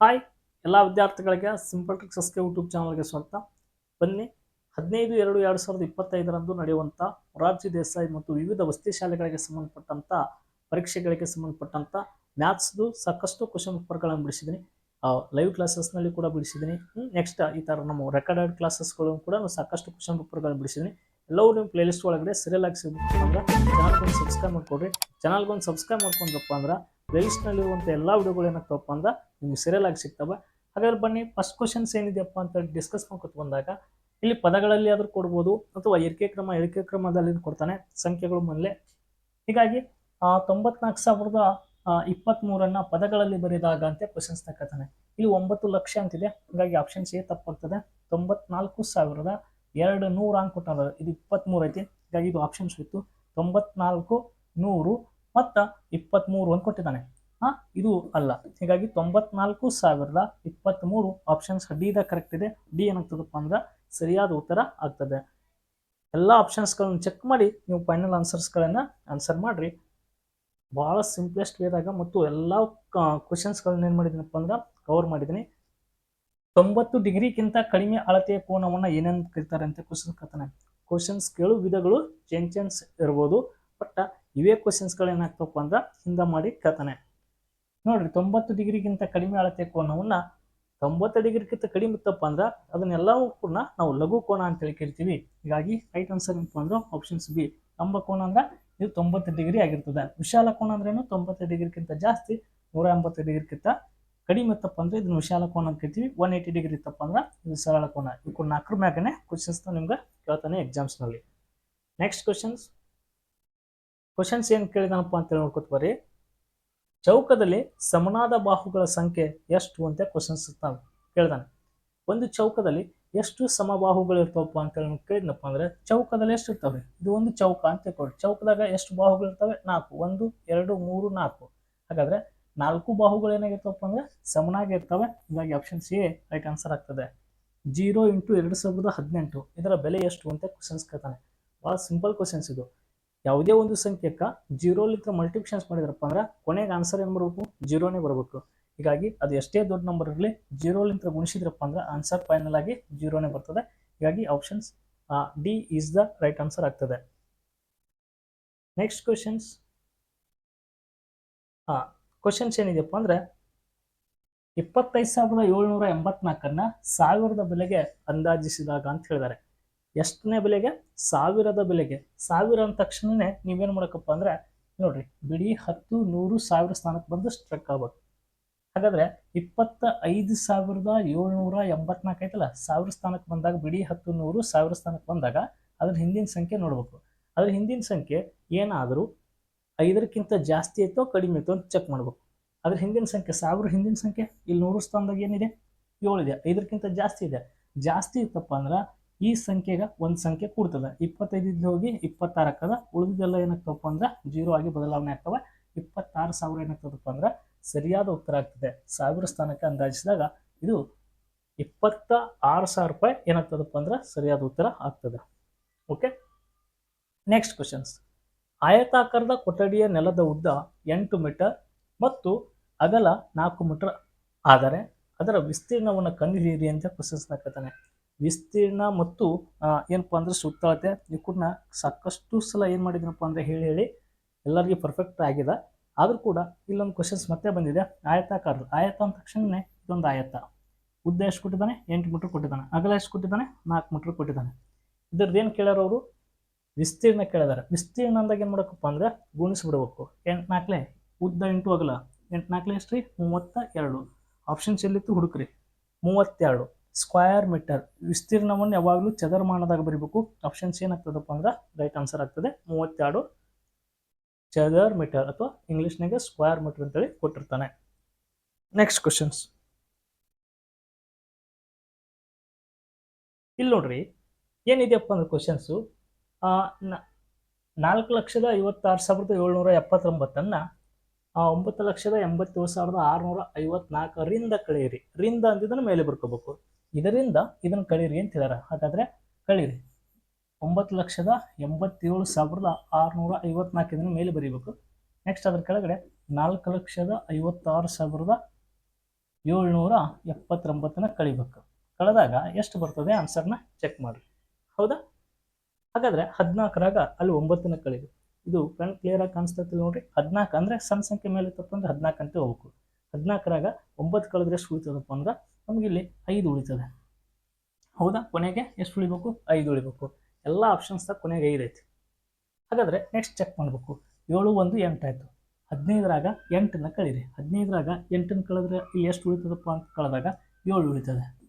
Hi ಎಲ್ಲ ವಿದ್ಯಾರ್ಥಿಗಳಿಗೆ simple ಟ್ರಿಕ್ಸಸ್ಗೆ YouTube ಚಾನಲ್ಗೆ ಸ್ವಾಗತ. ಬನ್ನಿ, ಹದಿನೈದು, ಎರಡು ಎರಡು ಸಾವಿರದ ಇಪ್ಪತ್ತೈದರಂದು ನಡೆಯುವಂಥ ಮೊರಾರ್ಜಿ ದೇಸಾಯಿ ಮತ್ತು ವಿವಿಧ ವಸತಿ ಶಾಲೆಗಳಿಗೆ ಸಂಬಂಧಪಟ್ಟಂಥ ಪರೀಕ್ಷೆಗಳಿಗೆ ಸಂಬಂಧಪಟ್ಟಂಥ ಮ್ಯಾಥ್ಸ್ದು ಸಾಕಷ್ಟು ಕ್ವಶನ್ ಪೇಪರ್ಗಳನ್ನು ಬಿಡಿಸಿದ್ದೀನಿ ಲೈವ್ ಕ್ಲಾಸಸ್ನಲ್ಲಿ ಕೂಡ ಬಿಡಿಸಿದ್ದೀನಿ ನೆಕ್ಸ್ಟ್ ಈ ಥರ ನಮ್ಮ ರೆಕಾರ್ಡೆಡ್ ಕ್ಲಾಸಸ್ಗಳು ಕೂಡ ಸಾಕಷ್ಟು ಕ್ವಶನ್ ಪೇಪರ್ಗಳನ್ನು ಬಿಡಿಸಿದ್ದೀನಿ ಎಲ್ಲವೂ ನಿಮ್ಮ ಪ್ಲೇಲಿಸ್ಟ್ ಒಳಗಡೆ ಸೀರಿಯಲ್ ಆಗಿ ಸಿಗುತ್ತೆ. ಅಂದ್ರೆ ಚಾನಲ್ಗೊಂದು ಸಬ್ಸ್ಕ್ರೈಬ್ ಮಾಡ್ಕೊಡ್ರಿ. ಚಾನಲ್ಗೊಂದು ಸಬ್ಸ್ಕ್ರೈಬ್ ಮಾಡ್ಕೊಂಡ್ರಪ್ಪ ಅಂದ್ರೆ ಪ್ಲೇಲಿಸ್ಟ್ನಲ್ಲಿರುವಂಥ ಎಲ್ಲ ವಿಡಿಯೋಗಳು ಏನಾಗ್ತವಪ್ಪ ಅಂದ್ರೆ ನಿಮ್ಗೆ ಸೀರಿಯಲ್ ಆಗಿ ಸಿಗ್ತವೆ. ಹಾಗಾದ್ರೆ ಬನ್ನಿ ಫಸ್ಟ್ ಕ್ವಶನ್ಸ್ ಏನಿದೆಯಪ್ಪ ಅಂತ ಡಿಸ್ಕಸ್ ಮಾಡ್ಕೊತ ಬಂದಾಗ ಇಲ್ಲಿ ಪದಗಳಲ್ಲಿ ಆದರೂ ಕೊಡ್ಬೋದು, ಅಥವಾ ಏರಿಕೆ ಕ್ರಮ ಇಳಿಕೆ ಕ್ರಮದಲ್ಲಿ ಕೊಡ್ತಾನೆ, ಸಂಖ್ಯೆಗಳು ಮೊದಲೇ. ಹೀಗಾಗಿ ತೊಂಬತ್ನಾಲ್ಕು ಸಾವಿರದ ಇಪ್ಪತ್ತ್ಮೂರನ್ನ ಪದಗಳಲ್ಲಿ ಬರೆದಾಗ ಅಂತ ಕ್ವಶನ್ಸ್ ತಕ್ಕತಾನೆ ಇಲ್ಲಿ ಒಂಬತ್ತು ಲಕ್ಷ ಅಂತಿದೆ, ಹಾಗಾಗಿ ಆಪ್ಷನ್ ಸಿ ತಪ್ಪಾಗ್ತದೆ. ತೊಂಬತ್ನಾಲ್ಕು ಸಾವಿರದ ಎರಡು ನೂರ ಅಂತ ಕೊಟ್ಟಾರ ಇದು ಇಪ್ಪತ್ತ್ಮೂರು ಐತಿ ಹೀಗಾಗಿ ಇದು ಆಪ್ಷನ್ಸ್ ಇತ್ತು. ತೊಂಬತ್ನಾಲ್ಕು ನೂರು ಮತ್ತು ಇಪ್ಪತ್ತ್ಮೂರು ಅಂತ ಕೊಟ್ಟಿದ್ದಾನೆ. ಹಾ, ಇದು ಅಲ್ಲ. ಹೀಗಾಗಿ ತೊಂಬತ್ನಾಲ್ಕು ಸಾವಿರದ ಇಪ್ಪತ್ತ್ಮೂರು ಆಪ್ಷನ್ಸ್ ಡಿ ದ ಕರೆಕ್ಟ್ ಇದೆ. ಡಿ ಏನಾಗ್ತದಪ್ಪ ಅಂದ್ರೆ ಸರಿಯಾದ ಉತ್ತರ ಆಗ್ತದೆ. ಎಲ್ಲ ಆಪ್ಷನ್ಸ್ಗಳನ್ನು ಚೆಕ್ ಮಾಡಿ ನೀವು ಫೈನಲ್ ಆನ್ಸರ್ಸ್ಗಳನ್ನು ಆನ್ಸರ್ ಮಾಡಿರಿ. ಭಾಳ ಸಿಂಪ್ಲೆಸ್ಟ್ ವೇದಾಗ ಮತ್ತು ಎಲ್ಲ ಕ್ವಶನ್ಸ್ಗಳನ್ನ ಏನು ಮಾಡಿದ್ದೀನಪ್ಪ ಅಂದ್ರೆ ಕವರ್ ಮಾಡಿದ್ದೀನಿ. ತೊಂಬತ್ತು ಡಿಗ್ರಿಗಿಂತ ಕಡಿಮೆ ಅಳತೆಯ ಕೋನವನ್ನು ಏನೇನು ಕರೀತಾರೆ ಅಂತ ಕ್ವಶನ್ ಕೇಳ್ತಾನೆ. ಕ್ವಶನ್ಸ್ ಕೇಳು, ವಿಧಗಳು ಚೇಂಜ್ ಚೇಂಜ್ ಇರ್ಬೋದು. ಬಟ್ ಇವೇ ಕ್ವಶನ್ಸ್ಗಳು ಏನಾಗ್ತಪ್ಪ ಅಂದ್ರೆ ಹಿಂದೆ ಮಾಡಿ ಕೇಳ್ತಾನೆ. ನೋಡ್ರಿ ತೊಂಬತ್ತು ಡಿಗ್ರಿಗಿಂತ ಕಡಿಮೆ ಅಳತೆ ಕೋನವನ್ನ ತೊಂಬತ್ತು ಡಿಗ್ರಿಗಿಂತ ಕಡಿಮೆ ಇತ್ತಪ್ಪ ಅಂದ್ರೆ ಅದನ್ನೆಲ್ಲವೂ ಕೂಡ ನಾವು ಲಘು ಕೋನ ಅಂತೇಳಿ ಕರಿತೀವಿ. ಹೀಗಾಗಿ ರೈಟ್ ಆನ್ಸರ್ ಏನಪ್ಪ ಅಂದ್ರೆ ಆಪ್ಷನ್ಸ್ ಬಿ ಲಂಬ ಕೋನ ಅಂದ್ರೆ ಇದು ತೊಂಬತ್ತು ಡಿಗ್ರಿ ಆಗಿರ್ತದೆ. ವಿಶಾಲ ಕೋನ ಅಂದ್ರೇನು ತೊಂಬತ್ತು ಡಿಗ್ರಿಗಿಂತ ಜಾಸ್ತಿ, ನೂರ ಎಂಬತ್ತು ಡಿಗ್ರಿಗಿಂತ ಕಡಿಮೆ ಇತ್ತಪ್ಪ ಅಂದ್ರೆ ಇದನ್ನ ವಿಶಾಲ ಕೋನ ಅಂತ ಕೇಳ್ತೀವಿ ಒನ್ ಏಯ್ಟಿ ಡಿಗ್ರಿ ಇತ್ತಪ್ಪ ಅಂದ್ರೆ ಇದು ಸರಳ ಕೋನ. ಇವು ನಾಲ್ಕರ ಮ್ಯಾಗನೆ ಕ್ವಶನ್ಸ್ ನಿಮ್ಗೆ ಕೇಳ್ತಾನೆ ಎಕ್ಸಾಮ್ಸ್ನಲ್ಲಿ ನೆಕ್ಸ್ಟ್ ಕ್ವಶನ್ಸ್ ಕ್ವಶನ್ಸ್ ಏನು ಕೇಳಿದಾನಪ್ಪ ಅಂತ ಹೇಳಿ ನೋಡ್ಕೊತ ಬರ್ರಿ. ಚೌಕದಲ್ಲಿ ಸಮನಾದ ಬಾಹುಗಳ ಸಂಖ್ಯೆ ಎಷ್ಟು ಅಂತ ಕ್ವಶನ್ಸ್ ಇರ್ತಾವೆ ಕೇಳ್ದಾನೆ. ಒಂದು ಚೌಕದಲ್ಲಿ ಎಷ್ಟು ಸಮಬಾಹುಗಳು ಇರ್ತಾವಪ್ಪ ಅಂತ ಹೇಳಿ ಕೇಳಿದ್ನಪ್ಪ ಅಂದ್ರೆ ಚೌಕದಲ್ಲಿ ಎಷ್ಟು ಇರ್ತವೆ ಇದು ಒಂದು ಚೌಕ ಅಂತ ತಿಳ್ಕೊಳ್ಳಿ ಚೌಕದಾಗ ಎಷ್ಟು ಬಾಹುಗಳು ಇರ್ತವೆ? ನಾಲ್ಕು. ಒಂದು, ಎರಡು, ಮೂರು, ನಾಲ್ಕು. ಹಾಗಾದ್ರೆ ನಾಲ್ಕು ಬಾಹುಗಳು ಏನಾಗಿರ್ತಾವಪ್ಪ ಅಂದ್ರೆ ಸಮನಾಗಿ ಇರ್ತವೆ ಹೀಗಾಗಿ ಆಪ್ಷನ್ ಸಿ ರೈಟ್ ಆನ್ಸರ್ ಆಗ್ತದೆ. ಜೀರೋ ಇಂಟು ಎರಡು ಸಾವಿರದ ಹದಿನೆಂಟು ಇದರ ಬೆಲೆ ಎಷ್ಟು ಅಂತ ಕ್ವಶನ್ಸ್ ಕೇಳ್ತಾನೆ. ಭಾಳ ಸಿಂಪಲ್ ಕ್ವಶನ್ಸ್ ಇದು. ಯಾವುದೇ ಒಂದು ಸಂಖ್ಯೆಕ್ಕ ಜೀರೋಲಿಂದ ಮಲ್ಟಿಪ್ಷನ್ಸ್ ಮಾಡಿದ್ರಪ್ಪ ಅಂದ್ರೆ ಕೊನೆಗೆ ಆನ್ಸರ್ ಏನು ಬರಬೇಕು ಜೀರೋನೇ ಬರಬೇಕು. ಹೀಗಾಗಿ ಅದು ಎಷ್ಟೇ ದೊಡ್ಡ ನಂಬರ್ ಇರಲಿ ಜೀರೋಲಿಂದ ಗುಣಿಸಿದ್ರಪ್ಪ ಅಂದ್ರೆ ಆನ್ಸರ್ ಫೈನಲ್ ಆಗಿ ಜೀರೋನೇ ಬರ್ತದೆ. ಹೀಗಾಗಿ options D is the right answer ಆಗ್ತದೆ. ನೆಕ್ಸ್ಟ್ ಕ್ವಶನ್ಸ್ ಹಾಂ ಕ್ವಶನ್ಸ್ ಏನಿದೆಯಪ್ಪ ಅಂದ್ರೆ ಇಪ್ಪತ್ತೈದು ಸಾವಿರದ ಏಳ್ನೂರ ಎಂಬತ್ನಾಲ್ಕನ್ನ ಸಾವಿರದ ಬೆಲೆಗೆ ಅಂದಾಜಿಸಿದಾಗ ಅಂತ ಹೇಳಿದ್ದಾರೆ. ಎಷ್ಟನೇ ಬೆಲೆಗೆ? ಸಾವಿರದ ಬೆಲೆಗೆ. ಸಾವಿರ ಅಂದ ತಕ್ಷಣನೇ ನೀವೇನು ಮಾಡಬೇಕಪ್ಪ ಅಂದ್ರೆ, ನೋಡ್ರಿ, ಬಿಡಿ ಹತ್ತು, ನೂರು ಸಾವಿರ ಸ್ಥಾನಕ್ಕೆ ಬಂದು ಸ್ಟ್ರಕ್ ಆಗ್ಬೇಕು. ಹಾಗಾದ್ರೆ ಇಪ್ಪತ್ತ ಐದು ಸಾವಿರದ ಏಳ್ನೂರ ಎಂಬತ್ನಾಲ್ಕು ಐತಲ್ಲ, ಸಾವಿರ ಸ್ಥಾನಕ್ಕೆ ಬಂದಾಗ ಬಿಡಿ ಹತ್ತು, ನೂರು ಸಾವಿರ ಸ್ಥಾನಕ್ಕೆ ಬಂದಾಗ ಅದ್ರ ಹಿಂದಿನ ಸಂಖ್ಯೆ ನೋಡ್ಬೇಕು. ಅದ್ರ ಹಿಂದಿನ ಸಂಖ್ಯೆ ಏನಾದರೂ ಐದರಕ್ಕಿಂತ ಜಾಸ್ತಿ ಐತೋ, ಕಡಿಮೆ ಐತೋ ಅಂತ ಚೆಕ್ ಮಾಡ್ಬೇಕು. ಅದ್ರ ಹಿಂದಿನ ಸಂಖ್ಯೆ ಸಾವಿರ ಹಿಂದಿನ ಸಂಖ್ಯೆ ಇಲ್ಲಿ ನೂರು ಸ್ಥಾನದಾಗ ಏನಿದೆ? ಏಳಿದೆ. ಐದಕ್ಕಿಂತ ಜಾಸ್ತಿ ಇದೆ. ಜಾಸ್ತಿ ಇತ್ತಪ್ಪ ಅಂದ್ರೆ ಈ ಸಂಖ್ಯೆಗೆ ಒಂದು ಸಂಖ್ಯೆ ಕೊಡ್ತದೆ. ಇಪ್ಪತ್ತೈದಿದ್ದು ಹೋಗಿ ಇಪ್ಪತ್ತಾರು ಆಗ್ತದೆ ಉಳಿದಿದ್ದೆಲ್ಲ ಏನಾಗ್ತವಪ್ಪ ಅಂದ್ರೆ ಜೀರೋ ಆಗಿ ಬದಲಾವಣೆ ಆಗ್ತವೆ. ಇಪ್ಪತ್ತಾರು ಸಾವಿರ ಏನಾಗ್ತದಪ್ಪ ಅಂದ್ರೆ ಸರಿಯಾದ ಉತ್ತರ ಆಗ್ತದೆ. ಸಾವಿರ ಸ್ಥಾನಕ್ಕೆ ಅಂದಾಜಿಸಿದಾಗ ಇದು ಇಪ್ಪತ್ತ ಆರು ಸಾವಿರ ರೂಪಾಯಿ ಏನಾಗ್ತದಪ್ಪ ಅಂದ್ರೆ ಸರಿಯಾದ ಉತ್ತರ ಆಗ್ತದೆ. ಓಕೆ? ನೆಕ್ಸ್ಟ್ ಕ್ವಶನ್ಸ್ ಆಯತಾಕಾರದ ಕೊಠಡಿಯ ನೆಲದ ಉದ್ದ ಎಂಟು ಮೀಟರ್ ಮತ್ತು ಅಗಲ ನಾಲ್ಕು ಮೀಟರ್ ಆದರೆ ಅದರ ವಿಸ್ತೀರ್ಣವನ್ನು ಕಂಡುಹಿಡಿಯಿರಿ ಅಂತ ಕ್ವಶನ್ಸ್ ಹಾಕತಾನೆ ವಿಸ್ತೀರ್ಣ ಮತ್ತು ಏನಪ್ಪ ಅಂದರೆ ಸುತ್ತಳತೆ ಇವಕ್ಕನ್ನ ಸಾಕಷ್ಟು ಸಲ ಏನು ಮಾಡಿದ್ರಪ್ಪ ಅಂದರೆ ಹೇಳಿ ಹೇಳಿ ಎಲ್ಲರಿಗೂ ಪರ್ಫೆಕ್ಟ್ ಆಗಿದೆ. ಆದರೂ ಕೂಡ ಇಲ್ಲೊಂದು ಕ್ವಶನ್ಸ್ ಮತ್ತೆ ಬಂದಿದೆ. ಆಯತಾಕಾರದ. ಆಯತ ಅಂದ ತಕ್ಷಣನೇ ಇದೊಂದು ಆಯತ. ಉದ್ದ ಎಷ್ಟು ಕೊಟ್ಟಿದ್ದಾನೆ? ಎಂಟು ಮೀಟ್ರ್ ಕೊಟ್ಟಿದ್ದಾನೆ. ಅಗಲ ಎಷ್ಟು ಕೊಟ್ಟಿದ್ದಾನೆ? ನಾಲ್ಕು ಮೀಟ್ರ್ ಕೊಟ್ಟಿದ್ದಾನೆ. ಇದ್ರದ್ದು ಏನು ಕೇಳ್ಯಾರ ಅವರು? ವಿಸ್ತೀರ್ಣ ಕೇಳಿದಾರೆ ವಿಸ್ತೀರ್ಣ ಅಂದಾಗ ಏನು ಮಾಡಬೇಕಪ್ಪ ಅಂದರೆ ಗುಣಿಸ್ಬಿಡ್ಬೇಕು. ಎಂಟು ನಾಲ್ಕಲೆ ಉದ್ದ ಎಂಟು ಅಗಲ. ಎಂಟು ನಾಲ್ಕಲೆ ಎಷ್ಟು ರೀ ಮೂವತ್ತ ಎರಡು. ಆಪ್ಷನ್ಸ್ ಎಲ್ಲಿತ್ತು ಹುಡುಕ್ರಿ. ಮೂವತ್ತೆರಡು. ಸ್ಕ್ವಯರ್ ಮೀಟರ್ ವಿಸ್ತೀರ್ಣವನ್ನು ಯಾವಾಗಲೂ ಚದರಮಾನದಾಗ ಬರೀಬೇಕು. ಆಪ್ಷನ್ಸ್ ಏನಾಗ್ತದಪ್ಪ ಅಂದ್ರೆ ರೈಟ್ ಆನ್ಸರ್ ಆಗ್ತದೆ. ಮೂವತ್ತೆರಡು ಚದರ್ ಮೀಟರ್ ಅಥವಾ ಇಂಗ್ಲೀಷ್ನಾಗೆ ಸ್ಕ್ವಯರ್ ಮೀಟರ್ ಅಂತೇಳಿ ಕೊಟ್ಟಿರ್ತಾನೆ. ನೆಕ್ಸ್ಟ್ ಕ್ವಶನ್ಸ್ ಇಲ್ಲಿ ನೋಡ್ರಿ, ಏನಿದೆಯಪ್ಪ ಅಂದ್ರೆ ಕ್ವಶನ್ಸು ನಾಲ್ಕು ಲಕ್ಷದ ಐವತ್ತಾರು ಸಾವಿರದ ಏಳ್ನೂರ ಎಪ್ಪತ್ತೊಂಬತ್ತನ್ನು ಒಂಬತ್ತು ಲಕ್ಷದ ಎಂಬತ್ತೇಳು ಸಾವಿರದ ಆರುನೂರ ಐವತ್ನಾಲ್ಕರಿಂದ ಕಳೆಯಿರಿ. ರಿಂದ ಅಂದಿದ್ದನ್ನು ಮೇಲೆ ಬರ್ಕೋಬೇಕು. ಇದರಿಂದ ಇದನ್ನು ಕಳೀರಿ ಅಂತ ಹೇಳ್ಯಾರ. ಹಾಗಾದ್ರೆ ಕಳೀರಿ. ಒಂಬತ್ತು ಲಕ್ಷದ ಎಂಬತ್ತೇಳು ಸಾವಿರದ ಆರುನೂರ ಐವತ್ನಾಲ್ಕು ಇದನ್ನು ಮೇಲೆ ಬರೀಬೇಕು. ನೆಕ್ಸ್ಟ್ ಅದ್ರ ಕೆಳಗಡೆ ನಾಲ್ಕು ಲಕ್ಷದ ಐವತ್ತಾರು ಸಾವಿರದ ಏಳ್ನೂರ ಎಪ್ಪತ್ತೊಂಬತ್ತನ್ನ ಕಳಿಬೇಕು. ಕಳೆದಾಗ ಎಷ್ಟು ಬರ್ತದೆ ಆನ್ಸರ್ನ ಚೆಕ್ ಮಾಡಿರಿ. ಹೌದಾ? ಹಾಗಾದ್ರೆ ಹದಿನಾಲ್ಕರಾಗ ಅಲ್ಲಿ ಒಂಬತ್ತನ್ನ ಕಳಿಬೇಕು ಇದು ಕಣ್ ಕ್ಲಿಯರ್ ಆಗಿ ಕಾಣಿಸ್ತೈತಿ ನೋಡ್ರಿ. ಹದಿನಾಲ್ಕು ಅಂದ್ರೆ ಸಣ್ಣ ಸಂಖ್ಯೆ ಮೇಲೆ ತಪ್ಪಂದ್ರೆ ಹದಿನಾಲ್ಕು ಅಂತ ಹೋಗ್ಬೇಕು. ಹದಿನಾಲ್ಕರಾಗ ಒಂಬತ್ತು ಕಳೆದ್ರೆ ಎಷ್ಟು ಉಳಿತದಪ್ಪ ಅಂದ್ರೆ ನಮ್ಗೆ ಇಲ್ಲಿ ಐದು ಉಳಿತದೆ. ಹೌದಾ? ಕೊನೆಗೆ ಎಷ್ಟು ಉಳಿಬೇಕು? ಐದು ಉಳಿಬೇಕು. ಎಲ್ಲ ಆಪ್ಷನ್ಸ್ದಾಗ ಕೊನೆಗೆ ಐದು ಐತಿ. ಹಾಗಾದ್ರೆ ನೆಕ್ಸ್ಟ್ ಚೆಕ್ ಮಾಡಬೇಕು. ಏಳು, ಒಂದು ಎಂಟಾಯ್ತು ಹದಿನೈದರಾಗ ಎಂಟನ್ನ ಕಳೀರಿ. ಹದಿನೈದರಾಗ ಎಂಟನ್ನು ಕಳೆದ್ರೆ ಇಲ್ಲಿ ಎಷ್ಟು ಉಳಿತದಪ್ಪ ಅಂತ ಕಳೆದಾಗ ಏಳು ಉಳಿತದೆ.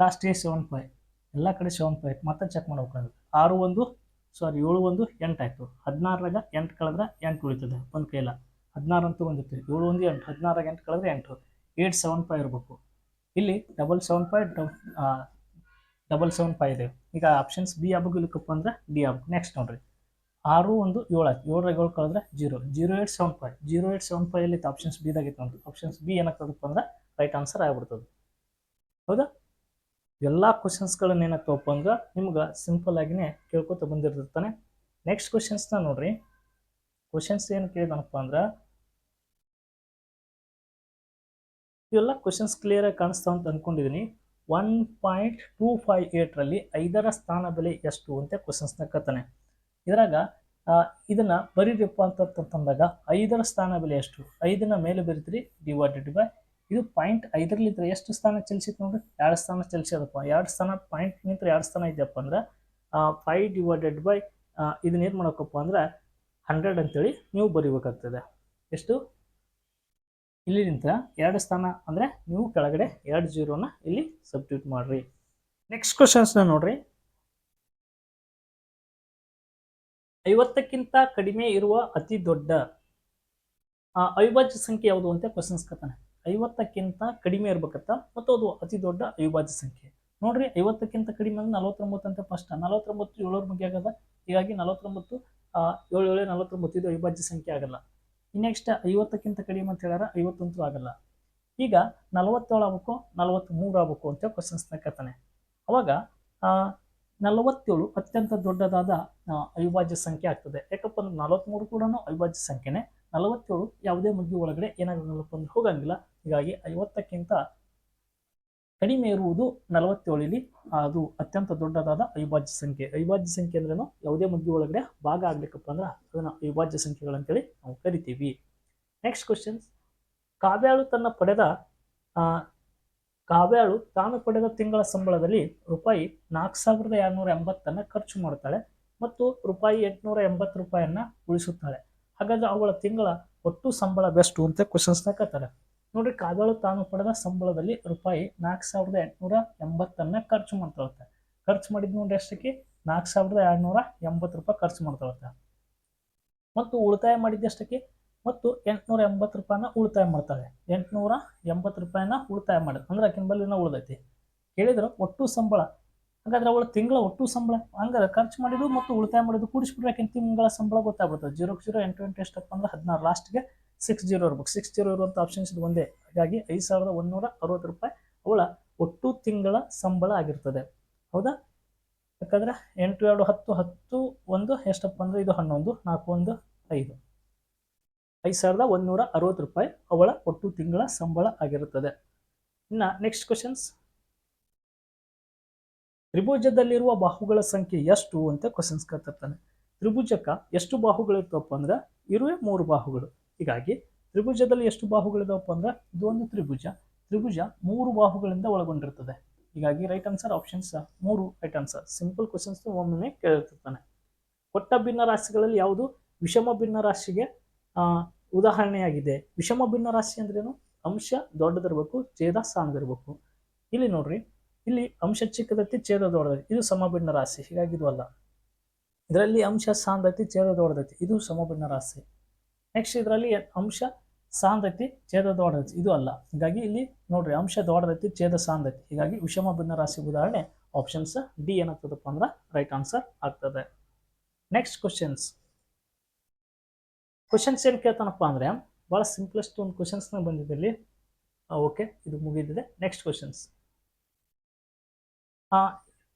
ಲಾಸ್ಟಿಗೆ ಸೆವೆನ್ ಫೈವ್ ಎಲ್ಲ ಕಡೆ ಸೆವೆನ್ ಫೈವ್ ಮತ್ತೆ ಚೆಕ್ ಮಾಡ್ಬೇಕಾಗುತ್ತೆ ಆರು, ಒಂದು ಸಾರಿ ಏಳು, ಒಂದು ಎಂಟಾಯ್ತು ಹದಿನಾರರಾಗ ಎಂಟು ಕಳೆದ್ರೆ ಎಂಟು ಉಳಿತದೆ ಒಂದು ಕೈಲ. ಹದಿನಾರು ಅಂತ ಬಂದಿತ್ತು. ಏಳು, ಒಂದು, ಎಂಟು. ಹದಿನಾರಾಗ ಎಂಟು ಕಳೆದ್ರೆ ಎಂಟು. ಏಟ್ ಸೆವೆನ್ ಫೈವ್ ಇರಬೇಕು. ಇಲ್ಲಿ double seven five double seven five ಇದೆ. ಈಗ ಆಪ್ಷನ್ಸ್ ಬಿ ಆಗ್ಬೇಕು ಇಲ್ಲಕ್ಕಪ್ಪ ಅಂದ್ರೆ ಡಿ ಆಬ್ ನೆಕ್ಸ್ಟ್ ನೋಡ್ರಿ. ಆರು, ಒಂದು, ಏಳು ಆಯ್ತು. ಏಳರಾಗ ಏಳು ಕಳೆದ್ರೆ zero zero eight seven five zero eight seven five ಅಲ್ಲಿ ಆಪ್ಷನ್ಸ್ ಬಿದಾಗಿತ್ತು ನೋಡ್ರಿ. ಆಪ್ಷನ್ಸ್ ಬಿ ಏನಾಗ್ತದಪ್ಪ ಅಂದ್ರೆ ರೈಟ್ ಆನ್ಸರ್ ಆಗಿಬಿಡ್ತದೆ. ಹೌದಾ? ಎಲ್ಲ ಕ್ವಶನ್ಸ್ಗಳನ್ನ ಏನಾಗ್ತವಪ್ಪ ಅಂದ್ರೆ ನಿಮ್ಗೆ ಸಿಂಪಲ್ ಆಗಿನೇ ಕೇಳ್ಕೊತ ಬಂದಿರ್ತಾನೆ ನೆಕ್ಸ್ಟ್ ಕ್ವಶನ್ಸ್ನ ನೋಡ್ರಿ. ಕ್ವಶನ್ಸ್ ಏನು ಕೇಳಿದನಪ್ಪ ಅಂದ್ರೆ ಇವೆಲ್ಲ ಕ್ವಶನ್ಸ್ ಕ್ಲಿಯರ್ ಆಗಿ ಕಾಣಿಸ್ತಾವ ಅಂತ ಅಂದ್ಕೊಂಡಿದ್ದೀನಿ ಒನ್ ಪಾಯಿಂಟ್ ಟೂ ಫೈವ್ ಏಟ್ರಲ್ಲಿ ಐದರ ಸ್ಥಾನ ಬೆಲೆ ಎಷ್ಟು ಅಂತ ಕ್ವಶನ್ಸ್ನ ಕತ್ತಾನೆ. ಇದ್ರಾಗ ಇದನ್ನು ಇದನ್ನ ಬರೀರಿಪ್ಪ ಅಂತಂದಾಗ ಐದರ ಸ್ಥಾನ ಬೆಲೆ ಎಷ್ಟು? ಐದನ್ನ ಮೇಲೆ ಬರೀತೀರಿ ಡಿವೈಡೆಡ್ ಬೈ ಇದು ಪಾಯಿಂಟ್ ಐದರಲ್ಲಿದ್ದರೆ ಎಷ್ಟು ಸ್ಥಾನ ಚಲಿಸಿತ್ತು ನೋಡಿ ಎರಡು ಸ್ಥಾನ ಚಲಿಸಿದಪ್ಪ ಎರಡು ಸ್ಥಾನ ಪಾಯಿಂಟ್ ನಿಂತ್ರ ಎರಡು ಸ್ಥಾನ ಇದೆಯಪ್ಪ ಅಂದ್ರೆ ಫೈವ್ ಡಿವೈಡೆಡ್ ಬೈ ಇದನ್ನ ಏನು ಮಾಡೋಕಪ್ಪ ಅಂದ್ರೆ ಹಂಡ್ರೆಡ್ ಅಂತೇಳಿ ನೀವು ಬರಿಬೇಕಾಗ್ತದೆ. ಎಷ್ಟು? ಇಲ್ಲಿ ನಿಂತ ಎರಡು ಸ್ಥಾನ ಅಂದರೆ ನೀವು ಕೆಳಗಡೆ ಎರಡು ಜೀರೋನ ಇಲ್ಲಿ ಸಬ್ಟ್ಯೂಟ್ ಮಾಡ್ರಿ. ನೆಕ್ಸ್ಟ್ ಕ್ವಶನ್ಸ್ನ ನೋಡ್ರಿ. ಐವತ್ತಕ್ಕಿಂತ ಕಡಿಮೆ ಇರುವ ಅತಿ ದೊಡ್ಡ ಅವಿಭಾಜ್ಯ ಸಂಖ್ಯೆ ಯಾವುದು ಅಂತ ಕ್ವಶನ್ಸ್ ಕತ್ತಾನೆ ಐವತ್ತಕ್ಕಿಂತ ಕಡಿಮೆ ಇರ್ಬೇಕತ್ತ ಮತ್ತು ಅದು ಅತಿ ದೊಡ್ಡ ಅವಿಭಾಜ್ಯ ಸಂಖ್ಯೆ. ನೋಡ್ರಿ, ಐವತ್ತಕ್ಕಿಂತ ಕಡಿಮೆ ಅಂದ್ರೆ ನಲವತ್ತೊಂಬತ್ತು ಅಂತ ಫಸ್ಟ್ ನಲವತ್ತೊಂಬತ್ತು ಏಳೋರ ಬಗ್ಗೆ ಆಗದ? ಹೀಗಾಗಿ ನಲವತ್ತೊಂಬತ್ತು ಏಳು ಏಳು ನಲವತ್ತೊಂಬತ್ತು ಇದು ಅವಿಭಾಜ್ಯ ಸಂಖ್ಯೆ ಆಗಲ್ಲ. ನೆಕ್ಸ್ಟ್ ಐವತ್ತಕ್ಕಿಂತ ಕಡಿಮೆ ಅಂತ ಹೇಳಾರ ಐವತ್ತೊಂದು ಆಗಲ್ಲ. ಈಗ ನಲವತ್ತೇಳು ಆಗ್ಬೇಕು ನಲವತ್ತ್ಮೂರು ಆಗ್ಬೇಕು ಅಂತ ಕ್ವಶನ್ಸ್ನ ಕತ್ತಾನೆ ಅವಾಗ ನಲವತ್ತೇಳು ಅತ್ಯಂತ ದೊಡ್ಡದಾದ ಅವಿಭಾಜ್ಯ ಸಂಖ್ಯೆ ಆಗ್ತದೆ. ಯಾಕಪ್ಪ ಅಂದ್ರೆ ನಲವತ್ತ್ಮೂರು ಕೂಡ ಅವಿಭಾಜ್ಯ ಸಂಖ್ಯೆನೇ. ನಲವತ್ತೇಳು ಯಾವುದೇ ಮುಗಿ ಒಳಗಡೆ ಏನಾಗಲ್ಲಪ್ಪ ಅಂದ್ರೆ ಹೋಗಂಗಿಲ್ಲ. ಹೀಗಾಗಿ ಐವತ್ತಕ್ಕಿಂತ ಕಡಿಮೆ ಇರುವುದು ನಲವತ್ತೇಳಲ್ಲಿ ಅದು ಅತ್ಯಂತ ದೊಡ್ಡದಾದ ಅವಿಭಾಜ್ಯ ಸಂಖ್ಯೆ. ಅವಿಭಾಜ್ಯ ಸಂಖ್ಯೆ ಅಂದ್ರೇನು? ಯಾವುದೇ ಮುಗಿ ಒಳಗಡೆ ಭಾಗ ಆಗ್ಬೇಕಪ್ಪ ಅಂದ್ರೆ ಅದನ್ನ ಅವಿಭಾಜ್ಯ ಸಂಖ್ಯೆಗಳಂತೇಳಿ ನಾವು ಕರಿತೀವಿ. ನೆಕ್ಸ್ಟ್ ಕ್ವಶನ್ಸ್ ಕಾವ್ಯಾಳು ತನ್ನ ಪಡೆದ ಕಾವ್ಯಾಳು ತಾನು ಪಡೆದ ತಿಂಗಳ ಸಂಬಳದಲ್ಲಿ ರೂಪಾಯಿ ನಾಲ್ಕು ಸಾವಿರದ ಎರಡುನೂರ ಎಂಬತ್ತನ್ನ ಖರ್ಚು ಮಾಡ್ತಾಳೆ ಮತ್ತು ರೂಪಾಯಿ ಎಂಟುನೂರ ಎಂಬತ್ತು ರೂಪಾಯಿಯನ್ನ ಉಳಿಸುತ್ತಾಳೆ. ಹಾಗಾದ್ರೆ ಅವಳ ತಿಂಗಳ ಒಟ್ಟು ಸಂಬಳ ಬೆಸ್ಟು ಅಂತ ಕ್ವಶನ್ಸ್ನ ಕತ್ತಾರೆ ನೋಡ್ರಿ ಕಾದಾಳು ತಾನು ಪಡೆದ ಸಂಬಳದಲ್ಲಿ ರೂಪಾಯಿ ನಾಲ್ಕು ಸಾವಿರದ ಎಂಟುನೂರ ಎಂಬತ್ತನ್ನ ಖರ್ಚು ಮಾಡ್ತಾಳತ್ತೆ ಖರ್ಚು ಮಾಡಿದ್ ನೋಡ್ರಿ ಎಷ್ಟಕ್ಕೆ ನಾಲ್ಕು ಸಾವಿರದ ಎರಡುನೂರ ಎಂಬತ್ತು ರೂಪಾಯಿ ಖರ್ಚು ಮಾಡ್ತಾಳತ್ತೆ ಮತ್ತು ಉಳಿತಾಯ ಮಾಡಿದ್ದು ಎಷ್ಟಕ್ಕೆ? ಮತ್ತು ಎಂಟುನೂರ ಎಂಬತ್ತು ರೂಪಾಯಿನ ಉಳಿತಾಯ ಮಾಡ್ತಾಳೆ. ಎಂಟುನೂರ ಎಂಬತ್ತು ರೂಪಾಯಿನ ಉಳಿತಾಯ ಮಾಡಿದ್ರು ಅಂದ್ರೆ ಆಕಿನ ಬಲ್ಲಿನ ಉಳ್ದೈತಿ. ಕೇಳಿದ್ರು, ಒಟ್ಟು ಸಂಬಳ. ಹಾಗಾದ್ರೆ ಅವಳು ತಿಂಗಳ ಒಟ್ಟು ಸಂಬಳ. ಹಂಗಾದ್ರೆ ಖರ್ಚು ಮಾಡಿದ್ದು ಮತ್ತು ಉಳಿತಾಯ ಮಾಡಿದ್ದು ಕೂಡಿಸ್ಬಿಟ್ರೆ ಆಕಿನ ತಿಂಗಳ ಸಂಬಳ ಗೊತ್ತಾಗ್ಬಿಡ್ತದೆ. ಜೀರೋ ಜೀರೋ ಎಂಟು ಎಂಟು ಎಷ್ಟಪ್ಪ ಅಂದ್ರೆ ಹದಿನಾರು ಲಾಸ್ಟ್ಗೆ ಸಿಕ್ಸ್ ಜೀರೋ ಇರ್ಬೇಕು. ಸಿಕ್ಸ್ ಜೀರೋ ಇರುವಂಥ ಆಪ್ಷನ್ಸ್ ಇದು ಒಂದೇ. ಹಾಗಾಗಿ ಐದು ಸಾವಿರದ ಒಂದೂರ ಅರವತ್ತು ರೂಪಾಯಿ ಅವಳ ಒಟ್ಟು ತಿಂಗಳ ಸಂಬಳ ಆಗಿರ್ತದೆ. ಹೌದಾ? ಯಾಕಂದ್ರೆ ಎಂಟು, ಎರಡು, ಹತ್ತು ಹತ್ತು, ಒಂದು, ಎಷ್ಟಪ್ಪ ಅಂದ್ರೆ ಇದು ಹನ್ನೊಂದು, ನಾಲ್ಕು, ಒಂದು, ಐದು. ಐದು ಸಾವಿರದ ಒಂದೂರ ಅರವತ್ತು ರೂಪಾಯಿ ಅವಳ ಒಟ್ಟು ತಿಂಗಳ ಸಂಬಳ ಆಗಿರುತ್ತದೆ ಇನ್ನು ನೆಕ್ಸ್ಟ್ ಕ್ವಶನ್ಸ್ ತ್ರಿಭುಜದಲ್ಲಿರುವ ಬಾಹುಗಳ ಸಂಖ್ಯೆ ಎಷ್ಟು ಅಂತ ಕ್ವಶನ್ಸ್ ಕೇಳ್ತಿರ್ತಾನೆ ತ್ರಿಭುಜಕ್ಕೆ ಎಷ್ಟು ಬಾಹುಗಳಿರ್ತವಪ್ಪ ಅಂದ್ರೆ ಇರುವೆ ಮೂರು ಬಾಹುಗಳು. ಹೀಗಾಗಿ ತ್ರಿಭುಜದಲ್ಲಿ ಎಷ್ಟು ಬಾಹುಗಳಿದಾವಪ್ಪ ಅಂದ್ರೆ ಇದು ಒಂದು ತ್ರಿಭುಜ. ತ್ರಿಭುಜ ಮೂರು ಬಾಹುಗಳಿಂದ ಒಳಗೊಂಡಿರ್ತದೆ. ಹೀಗಾಗಿ ರೈಟ್ ಆನ್ಸರ್ ಆಪ್ಷನ್ಸ್ ಮೂರು ರೈಟ್ ಆನ್ಸರ್ ಸಿಂಪಲ್ ಕ್ವಶನ್ಸ್ ಒಮ್ಮೆ ಕೇಳಿರ್ತಾನೆ ಕೊಟ್ಟ ಭಿನ್ನ ರಾಶಿಗಳಲ್ಲಿ ಯಾವುದು? ವಿಷಮ ಭಿನ್ನ ರಾಶಿಗೆ ಆ, ಉದಾಹರಣೆಯಾಗಿದೆ. ವಿಷಮ ಭಿನ್ನ ರಾಶಿ ಅಂದ್ರೇನು ಅಂಶ ದೊಡ್ಡದಿರಬೇಕು ಛೇದ ಸಣ್ಣದಿರಬೇಕು ಇಲ್ಲಿ ನೋಡ್ರಿ ಇಲ್ಲಿ ಅಂಶ ಚಿಕ್ಕದೈತಿ ಛೇದ ದೊಡ್ಡದೈತಿ. ಇದು ಸಮಭಿನ್ನ ರಾಶಿ. ಹೀಗಾಗಿ ಇದು ಅಲ್ಲ. ಇದರಲ್ಲಿ ಅಂಶ ಸಾಂದೈತಿ ಛೇದ ದೊಡ್ಡದೈತಿ. ಇದು ಸಮಭಿನ್ನ ರಾಶಿ. ನೆಕ್ಸ್ಟ್ ಇದರಲ್ಲಿ ಅಂಶ, ಸಾಂದ್ರತೆ, ಛೇದ ದೊಡ್ಡದೈತಿ ಇದು ಅಲ್ಲ. ಹೀಗಾಗಿ ಇಲ್ಲಿ ನೋಡ್ರಿ, ಅಂಶ ದೊಡ್ಡದೈತಿ ಛೇದ, ಸಾಂದ್ರತೆ. ಹೀಗಾಗಿ ವಿಷಮ ಭಿನ್ನ ರಾಶಿ ಉದಾಹರಣೆ ಆಪ್ಷನ್ಸ್ ಡಿ ಏನಾಗ್ತದಪ್ಪ ಅಂದ್ರೆ ರೈಟ್ ಆನ್ಸರ್ ಆಗ್ತದೆ. ನೆಕ್ಸ್ಟ್ ಕ್ವಶನ್ಸ್ ಕ್ವಶನ್ಸ್ ಏನು ಕೇಳ್ತಾನಪ್ಪ ಅಂದ್ರೆ ಭಾಳ ಸಿಂಪ್ಲೆಸ್ಟ್ ಒಂದು ಕ್ವಶನ್ಸ್ನ ಬಂದಿದೆ ಇಲ್ಲಿ. ಓಕೆ ಇದು ಮುಗಿದಿದೆ. Next questions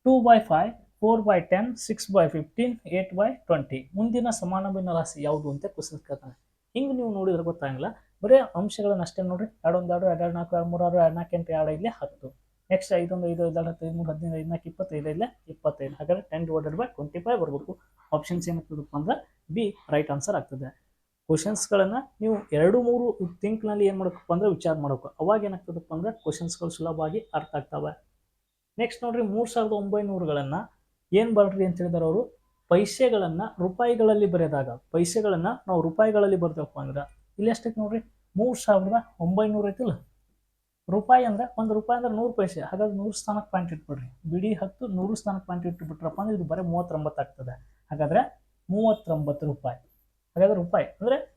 two by five four by ten six by fifteen eight by twenty ಮುಂದಿನ ಸಮಾನ ಭಿನ್ನ ರಾಶಿ ಯಾವುದು ಅಂತ ಕ್ವಶನ್ಸ್ ಕೇಳ್ತಾನೆ. ಹಿಂಗೆ ನೀವು ನೋಡಿದ್ರೆ ಗೊತ್ತಾಗಲ್ಲ. ಬರೀ ಅಂಶಗಳನ್ನ ಅಷ್ಟೇ ನೋಡ್ರಿ. ಎರಡು ಒಂದು ಎರಡು ಎರಡು ನಾಲ್ಕು ಎರಡು ಮೂರು ಆರು ಎರಡು ನಾಲ್ಕು ಎಂಟು, ಎರಡು ಐದಲೇ ಹತ್ತು. ನೆಕ್ಸ್ಟ್ ಐದೊಂದು, ಐದು ಐದು ಎರಡು ಹತ್ತು ಐದು ಮೂರು ಹದಿನೈದು ಐದು ನಾಲ್ಕು ಇಪ್ಪತ್ತೈದು, ಇಲ್ಲೇ ಇಪ್ಪತ್ತೈದು. ಹಾಗಾದ್ರೆ ten divided by twenty five ಬರ್ಬೇಕು. ಆಪ್ಷನ್ಸ್ ಏನಾಗ್ತದಪ್ಪ ಅಂದ್ರೆ ಬಿ ರೈಟ್ ಆನ್ಸರ್ ಆಗ್ತದೆ. ಕ್ವಶನ್ಸ್ಗಳನ್ನು ನೀವು ಎರಡು, ಮೂರು ಥಿಂಕ್ನಲ್ಲಿ ಏನು ಮಾಡಬೇಕಪ್ಪ ಅಂದ್ರೆ ವಿಚಾರ ಮಾಡಬೇಕು. ಅವಾಗ ಏನಾಗ್ತದಪ್ಪ ಅಂದ್ರೆ ಕ್ವಶನ್ಸ್ಗಳು ಸುಲಭವಾಗಿ ಅರ್ಥ ಆಗ್ತವೆ. ನೆಕ್ಸ್ಟ್ ನೋಡ್ರಿ ಮೂರು ಸಾವಿರದ ಒಂಬೈನೂರುಗಳನ್ನು ಏನು ಬರ್ರಿ ಅಂತ ಹೇಳಿದಾರೆ ಅವರು? ಪೈಸೆಗಳನ್ನು ರೂಪಾಯಿಗಳಲ್ಲಿ ಬರೆದಾಗ, ಪೈಸೆಗಳನ್ನು ನಾವು ರೂಪಾಯಿಗಳಲ್ಲಿ ಬರ್ತೀವಪ್ಪ ಅಂದ್ರೆ, ಇಲ್ಲಿ ಎಷ್ಟೈತೆ ನೋಡ್ರಿ? ಮೂರು ಸಾವಿರದ ಒಂಬೈನೂರು ಐತಿಲ್ಲ? ರೂಪಾಯಿ ಅಂದ್ರೆ ಒಂದು ರೂಪಾಯಿ ಅಂದ್ರೆ ನೂರು ಪೈಸೆ, ಹಾಗಾದ್ರೆ ನೂರು ಸ್ಥಾನಕ್ಕೆ ಪಾಯಿಂಟ್ ಇಟ್ಬಿಡ್ರಿ. ಬಿಡಿ ಹತ್ತು ನೂರು ಸ್ಥಾನಕ್ಕೆ ಪಾಯಿಂಟ್ ಇಟ್ಬಿಟ್ರಪ್ಪ ಅಂದ್ರೆ ಇದು ಬರೀ ಮೂವತ್ತೊಂಬತ್ತು ಆಗ್ತದೆ. ಹಾಗಾದ್ರೆ ಮೂವತ್ತೊಂಬತ್ತು ರೂಪಾಯಿ. ಹಾಗಾದ್ರೆ ರೂಪಾಯಿ ಅಂದ್ರೆ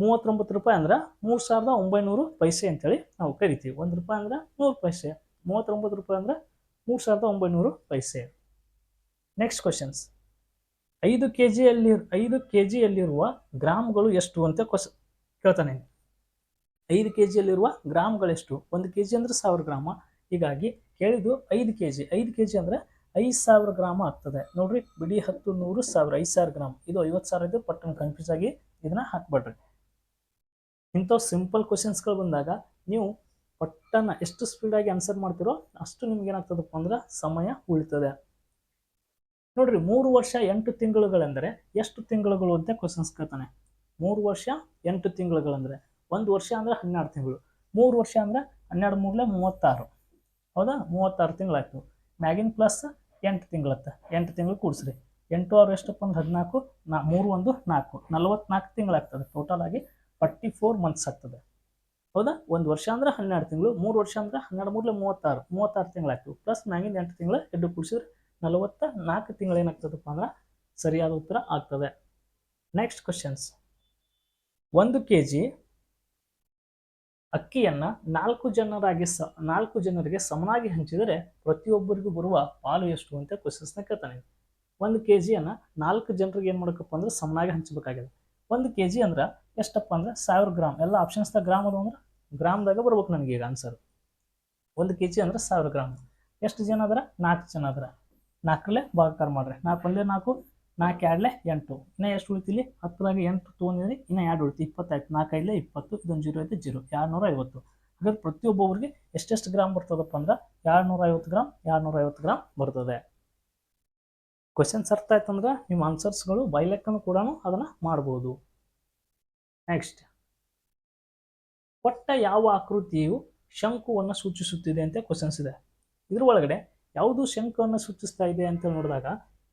ಮೂವತ್ತೊಂಬತ್ತು ರೂಪಾಯಿ ಅಂದ್ರೆ ಮೂರು ಸಾವಿರದ ಒಂಬೈನೂರು ಪೈಸೆ ಅಂತೇಳಿ ನಾವು ಕರಿತೀವಿ. ಒಂದು ರೂಪಾಯಿ ಅಂದ್ರೆ ನೂರು ಪೈಸೆ, ಮೂವತ್ತೊಂಬತ್ತು ರೂಪಾಯಿ ಅಂದ್ರೆ ಮೂರು ಸಾವಿರದ ಒಂಬೈನೂರು ಪೈಸೆ. ನೆಕ್ಸ್ಟ್ ಕ್ವಶನ್ಸ್ ಐದು ಕೆ ಜಿಯಲ್ಲಿ ಐದು ಕೆ ಜಿಯಲ್ಲಿರುವ ಗ್ರಾಮ್ಗಳು ಎಷ್ಟು ಅಂತ ಕ್ವಶ್ ಕೇಳ್ತಾನೆ. ಐದು ಕೆ ಜಿಯಲ್ಲಿರುವ ಗ್ರಾಮ್ಗಳೆಷ್ಟು? ಒಂದು ಕೆ ಜಿ ಅಂದ್ರೆ ಸಾವಿರ ಗ್ರಾಮ. ಹೀಗಾಗಿ ಕೇಳಿದ್ದು ಐದು ಕೆ ಜಿ ಐದು ಕೆ ಜಿ ಅಂದರೆ ಐದು ಸಾವಿರ ಗ್ರಾಮ ಆಗ್ತದೆ. ನೋಡ್ರಿ, ಬಿಡಿ ಹತ್ತು, ನೂರು, ಸಾವಿರ, ಐದು ಸಾವಿರ ಗ್ರಾಮ್. ಇದು ಐವತ್ತು ಸಾವಿರ ಇದು, ಪಟ್ಟಣ ಕನ್ಫ್ಯೂಸ್ ಆಗಿ ಇದನ್ನ ಹಾಕ್ಬೇಡ್ರಿ. ಇಂಥವು ಸಿಂಪಲ್ ಕ್ವಶನ್ಸ್ಗಳು ಬಂದಾಗ ನೀವು ಪಟ್ಟನ ಎಷ್ಟು ಸ್ಪೀಡಾಗಿ ಆನ್ಸರ್ ಮಾಡ್ತೀರೋ ಅಷ್ಟು ನಿಮ್ಗೆ ಏನಾಗ್ತದಪ್ಪ ಅಂದ್ರೆ ಸಮಯ ಉಳಿತದೆ. ನೋಡ್ರಿ, ಮೂರು ವರ್ಷ ಎಂಟು ತಿಂಗಳುಗಳೆಂದರೆ ಎಷ್ಟು ತಿಂಗಳುಗಳು ಅಂತ ಕ್ವಶನ್ಸ್ ಕೇಳ್ತಾನೆ ಮೂರು ವರ್ಷ ಎಂಟು ತಿಂಗಳುಗಳಂದರೆ ಒಂದು ವರ್ಷ ಅಂದ್ರೆ ಹನ್ನೆರಡು ತಿಂಗಳು. ಮೂರು ವರ್ಷ ಅಂದ್ರೆ ಹನ್ನೆರಡು ಮೂರಲೆ ಮೂವತ್ತಾರು. ಹೌದಾ? ಮೂವತ್ತಾರು ತಿಂಗಳಾಯ್ತು. ಮ್ಯಾಗಿನ್ ಪ್ಲಸ್ ಎಂಟು ತಿಂಗಳತ್ತ. ಎಂಟು ತಿಂಗಳು ಕೂಡಿಸ್ರಿ. ಎಂಟು ಆರು ಎಷ್ಟಪ್ಪ ಒಂದು ಹದಿನಾಲ್ಕು, ನಾ ಮೂರು ಒಂದು ನಾಲ್ಕು. ನಲವತ್ನಾಲ್ಕು ತಿಂಗಳಾಗ್ತದೆ. ಟೋಟಲ್ ಆಗಿ ಫಾರ್ಟಿ ಫೋರ್ ಮಂತ್ಸ್ ಆಗ್ತದೆ. ಹೌದಾ? ಒಂದು ವರ್ಷ ಅಂದ್ರೆ ಹನ್ನೆರಡು ತಿಂಗಳು, ಮೂರು ವರ್ಷ ಅಂದ್ರೆ ಹನ್ನೆರಡು ಮೂರಲೆ ಮೂವತ್ತಾರು. ಮೂವತ್ತಾರು ತಿಂಗಳಾಯ್ತು. ಪ್ಲಸ್ ಮ್ಯಾಗಿನ ಎಂಟು ತಿಂಗಳು ಎರಡು ಕೂಡಿಸಿದ್ರೆ ನಲವತ್ತ ನಾಲ್ಕು ತಿಂಗಳು ಏನಾಗ್ತದಪ್ಪ ಅಂದ್ರೆ ಸರಿಯಾದ ಉತ್ತರ ಆಗ್ತದೆ. ನೆಕ್ಸ್ಟ್ ಕ್ವಶನ್ಸ್ ಒಂದು ಕೆ ಜಿ ಅಕ್ಕಿಯನ್ನ ನಾಲ್ಕು ಜನರಾಗಿ ಸ, ನಾಲ್ಕು ಜನರಿಗೆ ಸಮನಾಗಿ ಹಂಚಿದರೆ ಪ್ರತಿಯೊಬ್ಬರಿಗೂ ಬರುವ ಪಾಲು ಎಷ್ಟು ಅಂತ ಕ್ವಶನ್ಸ್ನ ಕೇಳ್ತಾನೆ ಒಂದು ಕೆ ಜಿಯನ್ನು ನಾಲ್ಕು ಜನರಿಗೆ ಏನು ಮಾಡಬೇಕಪ್ಪ ಅಂದ್ರೆ ಸಮನಾಗಿ ಹಂಚಬೇಕಾಗಿದೆ. ಒಂದು ಕೆ ಜಿ ಅಂದ್ರೆ ಎಷ್ಟಪ್ಪ ಅಂದ್ರೆ ಸಾವಿರ ಗ್ರಾಮ್ ಎಲ್ಲ ಆಪ್ಷನ್ಸ್ದಾಗ ಗ್ರಾಮ್ ಅದು ಅಂದ್ರೆ ಗ್ರಾಮ್ದಾಗ ಬರ್ಬೇಕು ನನಗೆ ಈಗ ಆನ್ಸರ್ ಒಂದು ಕೆ ಜಿ ಅಂದ್ರೆ ಸಾವಿರ ಗ್ರಾಮ್. ಎಷ್ಟು ಜನ ಅದರ? ನಾಲ್ಕು ಜನ ಅದ್ರ. ನಾಲ್ಕರಲ್ಲೇ ಭಾಗಾಕಾರ ಮಾಡ್ರಿ. ನಾಲ್ಕು ಒಂದೇ ನಾಲ್ಕು ನಾಲ್ಕು ಎರಡಲೆ ಎಂಟು. ಇನ್ನೂ ಎಷ್ಟು ಉಳಿತೀಲಿ ಹತ್ತರಾಗ ಎಂಟು ತೊಗೊಂಡಿದ್ರಿ, ಇನ್ನೂ ಎರಡು ಉಳಿತು. ಇಪ್ಪತ್ತಾಯ್ತು ನಾಲ್ಕೈದಲೆ ಇಪ್ಪತ್ತು, ಇದೊಂದು ಜೀರೋ ಐತೆ ಜೀರೋ. ಎರಡುನೂರ ಐವತ್ತು ಹಾಗಾದ್ರೆ ಪ್ರತಿಯೊಬ್ಬೊಬ್ಬರಿಗೆ ಎಷ್ಟೆಷ್ಟು ಗ್ರಾಮ್ ಬರ್ತದಪ್ಪ ಅಂದ್ರೆ ಎರಡುನೂರ ಐವತ್ತು ಗ್ರಾಮ್ ಎರಡುನೂರ ಐವತ್ತು ಗ್ರಾಮ್ ಬರ್ತದೆ. ಕ್ವಶನ್ಸ್ ಅರ್ಥ ಆಯ್ತಂದ್ರೆ ನಿಮ್ಮ ಆನ್ಸರ್ಸ್ಗಳು ಬೈಲೆಕ್ಕನ್ನು ಕೂಡ ಅದನ್ನು ಮಾಡ್ಬೋದು. ನೆಕ್ಸ್ಟ್ ಒಟ್ಟ ಯಾವ ಆಕೃತಿಯು ಶಂಕುವನ್ನು ಸೂಚಿಸುತ್ತಿದೆ ಅಂತ ಕ್ವಶನ್ಸ್ ಇದೆ. ಇದ್ರ ಒಳಗಡೆ ಯಾವುದು ಶಂಕವನ್ನು ಸೂಚಿಸ್ತಾ ಇದೆ ಅಂತ ನೋಡಿದಾಗ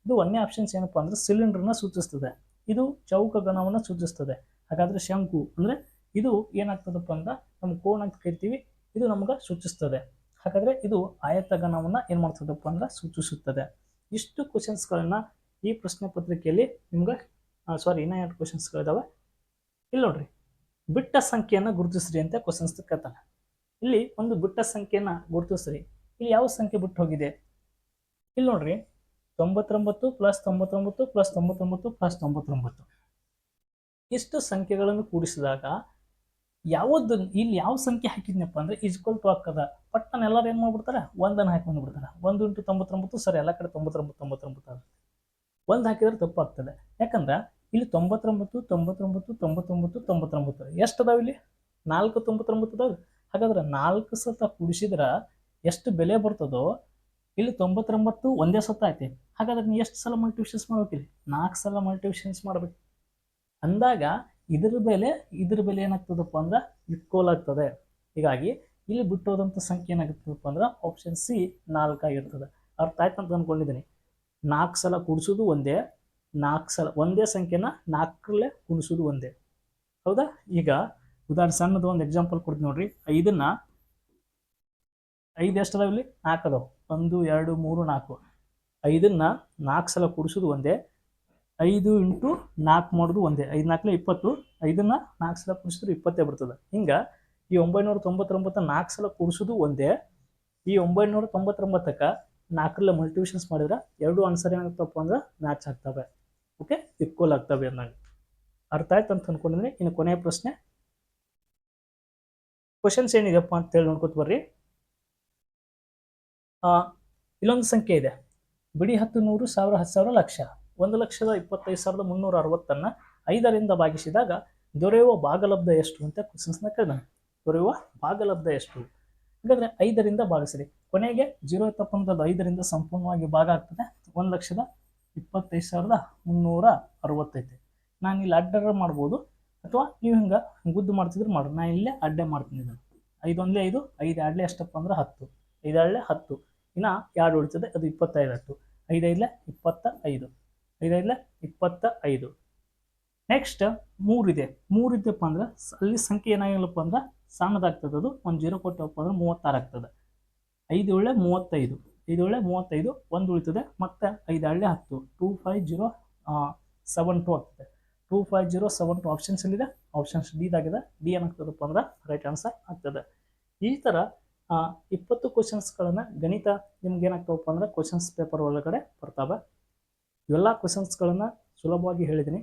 ಇದು ಒಂದನೇ ಆಪ್ಷನ್ಸ್ ಏನಪ್ಪ ಅಂದರೆ ಸಿಲಿಂಡರ್ನ ಸೂಚಿಸ್ತದೆ. ಇದು ಚೌಕ ಗಣವನ್ನು ಸೂಚಿಸ್ತದೆ. ಹಾಗಾದ್ರೆ ಶಂಕು ಅಂದರೆ ಇದು ಏನಾಗ್ತದಪ್ಪ ಅಂದ್ರೆ ನಮ್ಮ ಕೋಣ ಅಂತ ಕರಿತೀವಿ, ಇದು ನಮ್ಗೆ ಸೂಚಿಸ್ತದೆ. ಹಾಗಾದ್ರೆ ಇದು ಆಯತ ಏನು ಏನ್ ಮಾಡ್ತದಪ್ಪ ಅಂದ್ರೆ ಸೂಚಿಸುತ್ತದೆ. ಇಷ್ಟು ಕ್ವಶನ್ಸ್ಗಳನ್ನ ಈ ಪ್ರಶ್ನೆ ಪತ್ರಿಕೆಯಲ್ಲಿ ನಿಮ್ಗೆ ಸಾರಿ ಇನ್ನೂ ಎರಡು ಕ್ವಶನ್ಸ್ಗಳಿದಾವೆ ಇಲ್ಲಿ ನೋಡ್ರಿ, ಬಿಟ್ಟ ಸಂಖ್ಯೆಯನ್ನು ಗುರುತಿಸ್ರಿ ಅಂತ ಕ್ವಶನ್ಸ್ ಕೇಳ್ತಾನೆ. ಇಲ್ಲಿ ಒಂದು ಬಿಟ್ಟ ಸಂಖ್ಯೆಯನ್ನು ಗುರುತಿಸ್ರಿ. ಇಲ್ಲಿ ಯಾವ ಸಂಖ್ಯೆ ಬಿಟ್ಟು ಹೋಗಿದೆ? ಇಲ್ಲಿ ನೋಡ್ರಿ, ತೊಂಬತ್ತೊಂಬತ್ತು ಪ್ಲಸ್ ತೊಂಬತ್ತೊಂಬತ್ತು ಪ್ಲಸ್ ತೊಂಬತ್ತೊಂಬತ್ತು ಪ್ಲಸ್ ತೊಂಬತ್ತೊಂಬತ್ತು. ಇಷ್ಟು ಸಂಖ್ಯೆಗಳನ್ನು ಕೂಡಿಸಿದಾಗ ಯಾವ್ದು ಇಲ್ಲಿ ಯಾವ ಸಂಖ್ಯೆ ಹಾಕಿದ್ನಪ್ಪ ಅಂದ್ರೆ ಈಜ್ವಲ್ ಟು ಹಾಕದ ಪಟ್ಟನ ಎಲ್ಲರೂ ಏನು ಮಾಡ್ಬಿಡ್ತಾರೆ? ಒಂದನ್ನು ಹಾಕೊಂಡು ಬಿಡ್ತಾರೆ ಒಂದು ಇಂಟು ತೊಂಬತ್ತೊಂಬತ್ತು, ಸರಿ, ಎಲ್ಲ ಕಡೆ ತೊಂಬತ್ತೊಂಬತ್ತು ತೊಂಬತ್ತೊಂಬತ್ತು ಆಗುತ್ತೆ. ಒಂದು ಹಾಕಿದ್ರೆ ತಪ್ಪು ಆಗ್ತದೆ. ಯಾಕಂದ್ರೆ ಇಲ್ಲಿ ತೊಂಬತ್ತೊಂಬತ್ತು ತೊಂಬತ್ತೊಂಬತ್ತು ತೊಂಬತ್ತೊಂಬತ್ತು ತೊಂಬತ್ತೊಂಬತ್ತು. ಎಷ್ಟು ಅದಾವ ಇಲ್ಲಿ? ನಾಲ್ಕು ತೊಂಬತ್ತೊಂಬತ್ತು ಅದಾವೆ. ಹಾಗಾದ್ರೆ ನಾಲ್ಕು ಸತ ಕೂಡಿಸಿದ್ರೆ ಎಷ್ಟು ಬೆಲೆ ಬರ್ತದೋ ಇಲ್ಲಿ ತೊಂಬತ್ತೊಂಬತ್ತು ಒಂದೇ ಸತ್ತ ಹಾಗಾದ್ರೆ ನೀವು ಎಷ್ಟು ಸಲ ಮಲ್ಟಿವಿಷನ್ಸ್ ಮಾಡ್ಬೇಕಿಲ್ಲಿ ನಾಲ್ಕು ಸಲ ಮಲ್ಟಿವಿಷನ್ಸ್ ಮಾಡ್ಬೇಕು. ಅಂದಾಗ ಇದ್ರ ಬೆಲೆ ಇದ್ರ ಬೆಲೆ ಏನಾಗ್ತದಪ್ಪ ಅಂದ್ರೆ ಇಕ್ವಲ್ ಆಗ್ತದೆ. ಹೀಗಾಗಿ ಇಲ್ಲಿ ಬಿಟ್ಟೋದಂಥ ಸಂಖ್ಯೆ ಏನಾಗುತ್ತದಪ್ಪ ಅಂದ್ರೆ ಆಪ್ಷನ್ ಸಿ ನಾಲ್ಕಾಗಿರ್ತದೆ ಅರ್ಥ ಆಯ್ತು ಅಂತ ಅಂದ್ಕೊಂಡಿದ್ದೀನಿ ನಾಲ್ಕು ಸಲ ಕುಡಿಸೋದು ಒಂದೇ, ನಾಲ್ಕು ಸಲ, ಒಂದೇ ಸಂಖ್ಯೆನ ನಾಲ್ಕರಲ್ಲೇ ಕೂಡಿಸೋದು ಒಂದೇ. ಹೌದಾ? ಈಗ ಉದಾಹರಣೆ ಸಣ್ಣದು ಒಂದು ಎಕ್ಸಾಂಪಲ್ ಕೊಡ್ತೀನಿ ನೋಡ್ರಿ. ಐದನ್ನ ಐದು ಎಷ್ಟು ಅದಾವ ಇಲ್ಲಿ? ನಾಲ್ಕು ಅದಾವೆ. ಒಂದು, ಎರಡು, ಮೂರು, ನಾಲ್ಕು. ಐದನ್ನು ನಾಲ್ಕು ಸಲ ಕೂಡಿಸೋದು ಒಂದೇ. ಐದು ಇಂಟು ನಾಲ್ಕು ಮಾಡೋದು ಒಂದೇ. ಐದು ನಾಲ್ಕಲೆ ಇಪ್ಪತ್ತು. ಐದನ್ನು ನಾಲ್ಕು ಸಲ ಕೂಡಿಸಿದ್ರೆ ಇಪ್ಪತ್ತೇ ಬರ್ತದೆ. ಹಿಂಗೆ ಈ ಒಂಬೈನೂರ ತೊಂಬತ್ತೊಂಬತ್ತ ನಾಲ್ಕು ಸಲ ಕೂಡಿಸೋದು ಒಂದೇ. ಈ ಒಂಬೈನೂರ ತೊಂಬತ್ತೊಂಬತ್ತಕ್ಕೆ ನಾಲ್ಕರಲ್ಲ ಮಲ್ಟಿವಿಷನ್ಸ್ ಮಾಡಿದ್ರೆ ಎರಡು ಆನ್ಸರ್ ಏನಾಗ್ತಪ್ಪ ಅಂದ್ರೆ ಮ್ಯಾಚ್ ಆಗ್ತವೆ. ಓಕೆ ಇಕ್ವಲ್ ಆಗ್ತವೆ ಅನ್ನಂಗೆ ಅರ್ಥ ಆಯ್ತು ಅಂತ ಅನ್ಕೊಂಡಿದ್ರೆ ಇನ್ನು ಕೊನೆಯ ಪ್ರಶ್ನೆ. ಕ್ವಶನ್ಸ್ ಏನಿದೆಪ್ಪ ಅಂತ ಹೇಳಿ ನೋಡ್ಕೊತ ಬರ್ರಿ. ಇಲ್ಲೊಂದು ಸಂಖ್ಯೆ ಇದೆ. ಬಿಡಿ ಹತ್ತು ನೂರು, ಸಾವಿರ ಹತ್ತು ಸಾವಿರ, ಲಕ್ಷ. ಒಂದು ಲಕ್ಷದ ಇಪ್ಪತ್ತೈದು ಸಾವಿರದ ಮುನ್ನೂರ ಅರವತ್ತನ್ನು ಐದರಿಂದ ಭಾಗಿಸಿದಾಗ ದೊರೆಯುವ ಭಾಗಲಬ್ಧ ಎಷ್ಟು ಅಂತ ಕ್ವಶನ್ಸ್ನ ಕೇಳಿದಾನೆ ದೊರೆಯುವ ಭಾಗಲಬ್ಧ ಎಷ್ಟು? ಹಾಗಾದರೆ ಐದರಿಂದ ಭಾಗಿಸಿರಿ. ಕೊನೆಗೆ ಜೀರೋ ಅದು ಐದರಿಂದ ಸಂಪೂರ್ಣವಾಗಿ ಭಾಗ ಆಗ್ತದೆ. ಒಂದು ಲಕ್ಷದ ಇಪ್ಪತ್ತೈದು ಸಾವಿರದ ಮುನ್ನೂರ ಅರವತ್ತೈತೆ ನಾನು ಇಲ್ಲಿ ಅಡ್ಡ ಮಾಡ್ಬೋದು. ಅಥವಾ ನೀವು ಹಿಂಗೆ ಗುದ್ದು ಮಾಡ್ತಿದ್ರೆ ಮಾಡ್ರಿ. ನಾನು ಇಲ್ಲೇ ಅಡ್ಡೆ ಮಾಡ್ತೀನಿ ಇದನ್ನು. ಐದು ಒಂದೇ ಐದು ಐದು ಅಡ್ಡೆ ಎಷ್ಟಪ್ಪ ಅಂದ್ರೆ ಹತ್ತು. ಐದು ಎರಡಲೇ ಹತ್ತು. ಇನ್ನು ಎರಡು ಉಳಿತದೆ, ಅದು ಇಪ್ಪತ್ತೈದು ಹತ್ತು ಐದು ಐದಲೇ ಇಪ್ಪತ್ತ ಐದು ಐದು ಐದಲೇ ಇಪ್ಪತ್ತ ಐದು ನೆಕ್ಸ್ಟ್ ಮೂರಿದೆ. ಮೂರಿದ್ದಪ್ಪ ಅಂದ್ರೆ ಅಲ್ಲಿ ಸಂಖ್ಯೆ ಏನಾಗಿಲ್ಲಪ್ಪ ಅಂದ್ರೆ ಸಣ್ಣದಾಗ್ತದೆ ಅದು. ಒಂದು ಜೀರೋ ಕೊಟ್ಟಪ್ಪ ಅಂದ್ರೆ ಮೂವತ್ತಾರು ಆಗ್ತದೆ. ಐದು ಒಳ್ಳೆ ಮೂವತ್ತೈದು. ಐದು ಒಳ್ಳೆ ಮೂವತ್ತೈದು, ಒಂದು ಉಳಿತದೆ. ಮತ್ತು ಐದು ಹಳ್ಳೆ ಹತ್ತು. Two five zero seven two ಆಗ್ತದೆ. Two five zero seven two options ಎಲ್ಲಿದೆ? ಆಪ್ಷನ್ಸ್ ಡಿ ದಾಗಿದೆ. ಡಿ ಏನಾಗ್ತದಪ್ಪ ಅಂದ್ರೆ ರೈಟ್ ಆನ್ಸರ್ ಆಗ್ತದೆ. ಈ ಥರ ಇಪ್ಪತ್ತು ಕ್ವಶನ್ಸ್ಗಳನ್ನು ಗಣಿತ ನಿಮ್ಗೆ ಏನಾಗ್ತಾವಪ್ಪ ಅಂದ್ರೆ ಕ್ವಶನ್ಸ್ ಪೇಪರ್ ಒಳಗಡೆ ಬರ್ತಾವೆ. ಇವೆಲ್ಲ ಕ್ವಶನ್ಸ್ಗಳನ್ನು ಸುಲಭವಾಗಿ ಹೇಳಿದ್ದೀನಿ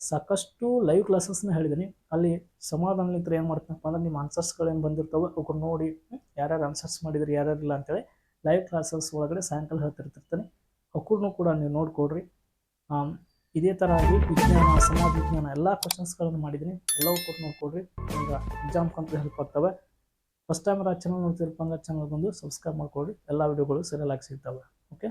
ಸಾಕಷ್ಟು ಲೈವ್ ಕ್ಲಾಸಸ್ನ ಹೇಳಿದ್ದೀನಿ ಅಲ್ಲಿ ಸಮಾಧಾನಲಿತ್ರ ಏನು ಮಾಡ್ತೀನಪ್ಪ ಅಂದ್ರೆ ನಿಮ್ಮ ಆನ್ಸರ್ಸ್ಗಳೇನು ಬಂದಿರ್ತಾವೆ ಅವ್ರು ನೋಡಿ ಯಾರ್ಯಾರು ಆನ್ಸರ್ಸ್ ಮಾಡಿದ್ರಿ ಯಾರ್ಯಾರಿಲ್ಲ ಅಂತೇಳಿ ಲೈವ್ ಕ್ಲಾಸಸ್ ಒಳಗಡೆ ಸಾಯಂಕಾಲ ಹೇಳ್ತಿರ್ತಿರ್ತೀನಿ. ಅಕ್ಕೂ ಕೂಡ ನೀವು ನೋಡ್ಕೊಡ್ರಿ ಇದೇ ಥರ ಆಗಿ ವಿಜ್ಞಾನ, ಸಮಾಜ ವಿಜ್ಞಾನ ಎಲ್ಲ ಕ್ವಶನ್ಸ್ಗಳನ್ನು ಮಾಡಿದ್ದೀನಿ ಎಲ್ಲವೂ ಕೂಡ ನೋಡ್ಕೊಡ್ರಿ ಎಕ್ಸಾಮ್ ಎಕ್ಸಾಮ್ಗಂತೂ ಹೆಲ್ಪ್ ಆಗ್ತವೆ. ಫಸ್ಟ್ ಟೈಮ್ ಚಾನಲ್ ನೋಡ್ತಿರಪ್ಪ ಅಂದ್ರೆ ಚಾನಲ್ ಬಂದು ಸಬ್ಸ್ಕ್ರೈಬ್ ಮಾಡ್ಕೊಳ್ಳಿ. ಎಲ್ಲ ವಿಡಿಯೋಗಳು ಆಗಿ ಸಿಗ್ತವೆ. ಓಕೆ